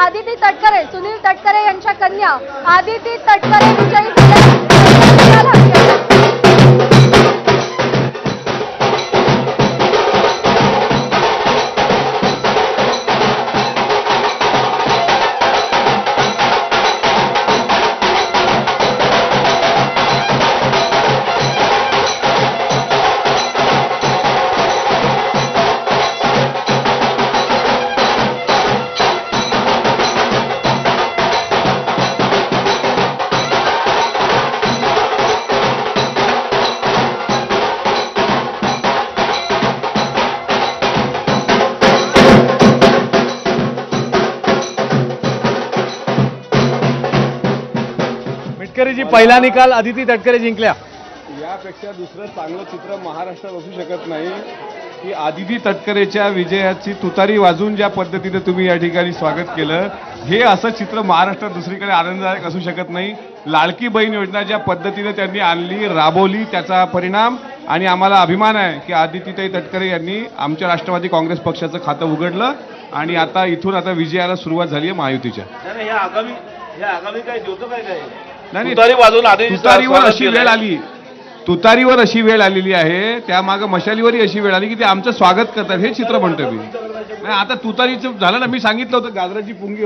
आदिती तटकरे सुनील तटकरे यांच्या कन्या आदिती तटकरे विजयी मिटकरीजी पहिला निकाल आदिती तटकरे जिंकल्या. यापेक्षा दुसरं चांगलं चित्र महाराष्ट्रात असू शकत नाही. की आदिती तटकरेच्या विजयाची तुतारी वाजून ज्या पद्धतीने तुम्ही या ठिकाणी स्वागत केलं हे असं चित्र महाराष्ट्रात दुसरीकडे आनंददायक असू शकत नाही. लाडकी बहीण योजना ज्या पद्धतीने त्यांनी आणली राबवली त्याचा परिणाम आणि आम्हाला अभिमान आहे की आदितीताई तटकरे यांनी आमच्या राष्ट्रवादी काँग्रेस पक्षाचं खातं उघडलं आणि आता इथून आता विजयाला सुरुवात झाली आहे महायुतीच्या. हे आगामी हे आगामी काय काय? तुतारी वाजून आधी तुतारीवर अशी वेळ आली. तुतारीवर अशी वेळ आलेली आहे. त्यामागं मशालीवरही अशी वेळ आली की ते आमचं स्वागत करतात. हे चित्र म्हणतो मी. नाही, आता तुतारीचं झालं ना मी सांगितलं होतं गाजराची पुंगी